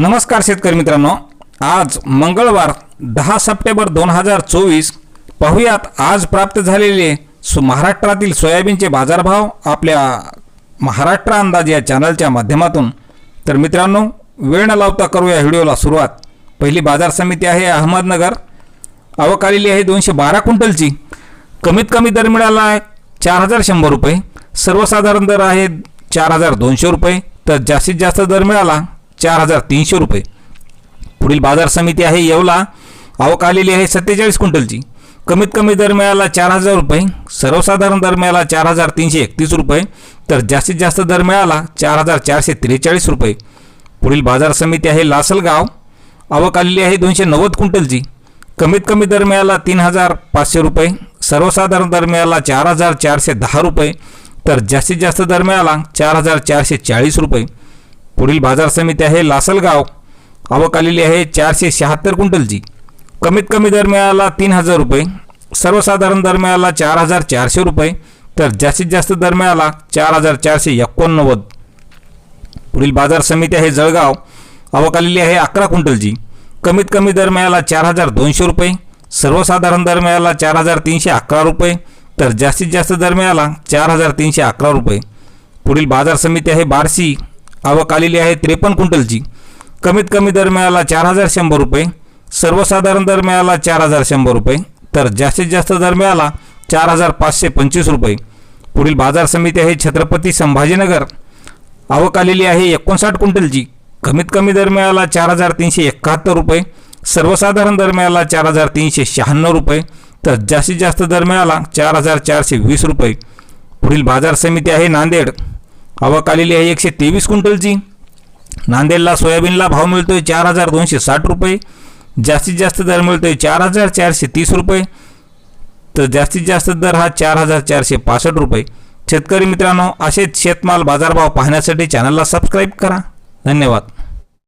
नमस्कार शेतकरी मित्रांनो. आज मंगळवार दहा सप्टेंबर दोन हजार चोवीस पाहुयात आज प्राप्त झालेले सो महाराष्ट्रातील सोयाबीनचे बाजारभाव आपल्या महाराष्ट्र अंदाज या चॅनलच्या माध्यमातून. तर मित्रांनो वेळ न लावता करूया व्हिडिओला सुरुवात. पहिली बाजार समिती आहे अहमदनगर. आवक आलेली आहे दोनशे बारा क्विंटलची. कमीत कमी दर मिळाला आहे चार हजार शंभर रुपये. सर्वसाधारण दर आहे चार हजार दोनशे रुपये. तर जास्तीत जास्त दर मिळाला चार हजार तीनशे रुपये. पुढील बाजार समिती आहे येवला. आवक आलेली आहे सत्तेचाळीस क्विंटलची. कमीत कमी दर मिळाला चार हजार रुपये. सर्वसाधारण दर मिळाला चार हजार तीनशे एकतीस रुपये. तर जास्तीत जास्त दर मिळाला चार हजार चारशे त्रेचाळीस रुपये. पुढील बाजार समिती आहे लासलगाव. आवक आलेली आहे दोनशे नव्वद क्विंटलची. कमीत कमी दर मिळाला तीन हजार पाचशे रुपये. सर्वसाधारण दर मिळाला चार हजार चारशे दहा रुपये. तर जास्तीत जास्त दर मिळाला चार हजार चारशे चाळीस रुपये. पुढील बाजार समिती आहे लासलगाव. आवक आलेली आहे चारशे शहात्तर क्विंटलची. कमीत कमी दर मिळाला तीन हजार रुपये. सर्वसाधारण दर मिळाला चार हजार चारशे रुपये. तर जास्तीत जास्त दर मिळाला चार हजार चारशे एकोणनव्वद. पुढील बाजार समिती आहे जळगाव. आवक आलेली आहे अकरा क्विंटलची. कमीत कमी दर मिळाला चार हजार दोनशे रुपये. सर्वसाधारण दर मिळाला चार हजार तीनशे अकरा रुपये. तर जास्तीत जास्त दर मिळाला चार हजार तीनशे अकरा रुपये. पुढील बाजार समिती आहे बार्शी. आवक आलेली आहे त्रेपन्न क्विंटलची. कमीत कमी दर मिळाला चार हजार शंभर रुपये. सर्वसाधारण दर मिळाला चार हजार शंभर रुपये. तर जास्तीत जास्त दर मिळाला चार हजार पाचशे पंचवीस रुपये. पुढील बाजार समिती आहे छत्रपती संभाजीनगर. आवक आलेली आहे एकोणसाठ क्विंटलची. कमीत कमी दर मिळाला चार हजार तीनशे एकाहत्तर रुपये. सर्वसाधारण दर मिळाला चार हजार तीनशे शहाण्णव रुपये. तर जास्तीत जास्त दर मिळाला चार हजार चारशे वीस रुपये. पुढील बाजार समिती आहे नांदेड. आवक आलेली आहे एकशे तेवीस क्विंटलची. नांदेडला सोयाबीनला भाव मिळतोय चार हजार दोनशे साठ रुपये. जास्तीत जास्त दर मिळतोय चार हजार चारशे तीस रुपये. तर जास्तीत जास्त दर हा चार हजार चारशे पासष्ट रुपये. शेतकरी मित्रांनो असेच शेतमाल बाजारभाव पाहण्यासाठी चॅनलला सबस्क्राईब करा. धन्यवाद.